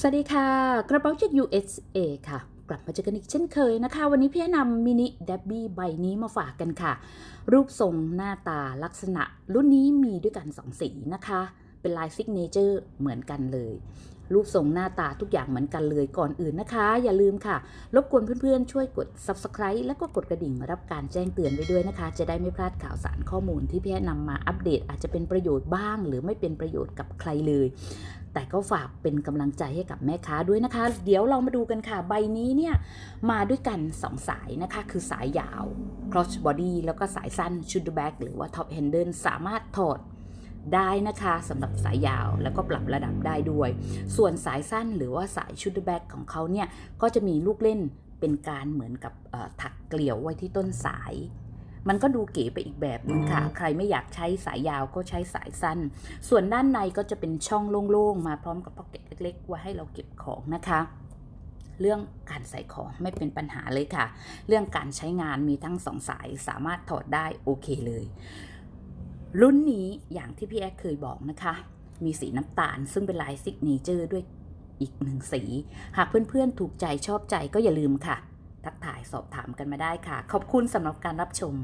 สวัสดีค่ะ กระเป๋าจาก USA ค่ะ กลับมาเจอกันอีกเช่นเคยนะคะ วันนี้พี่นนำมินิเดบบี้ใบนี้มาฝากกันค่ะ รูปทรงหน้าตาลักษณะ รุ่นนี้มีด้วยกัน2สีนะคะ เป็นลายซิกเนเจอร์เหมือนกันเลย รูปทรงหน้าตาทุกอย่างเหมือนกันเลยก่อนอื่นนะคะ อย่าลืมค่ะ รบกวนเพื่อนๆ ช่วยกด Subscribe และก็กดกระดิ่งรับการแจ้งเตือนไว้ด้วยนะคะ จะได้ไม่พลาดข่าวสารข้อมูลที่พี่แนนำมาอัปเดตอาจจะเป็นประโยชน์บ้าง หรือไม่เป็นประโยชน์กับใครเลย แต่ก็ฝากเป็นกำลังใจให้กับแม่ค้าด้วยนะคะ เดี๋ยวเรามาดูกันค่ะ ใบนี้เนี่ยมาด้วยกัน 2 สายนะคะ คือสายยาว cross body แล้วก็สายสั้น shoulder bag หรือว่า top handle สามารถถอดได้นะคะสำหรับสายยาวแล้วก็ปรับระดับได้ด้วย ส่วนสายสั้นหรือว่าสาย shoulder bag ของเขาเนี่ย ก็จะมีลูกเล่นเป็นการเหมือนกับถักเกลียวไว้ที่ต้นสาย มันก็ดูเก๋ไปอีกแบบนึงค่ะ ใครไม่อยากใช้สายยาวก็ใช้สายสั้น ส่วนด้านในก็จะเป็นช่องโล่งๆ มาพร้อมกับพ็อกเก็ตเล็กๆไว้ให้เราเก็บของนะคะเรื่องการใส่ของไม่เป็นปัญหาเลยค่ะ เรื่องการใช้งานมีทั้งสองสายสามารถถอดได้โอเคเลย รุ่นนี้อย่างที่พี่แอ๊กเคยบอกนะคะ มีสีน้ำตาลซึ่งเป็นลายซิกเนเจอร์ด้วยอีกหนึ่งสี หากเพื่อนๆถูกใจชอบใจก็อย่าลืมค่ะ ทักทายสอบถามกันมาได้ค่ะ ขอบคุณสำหรับการรับชม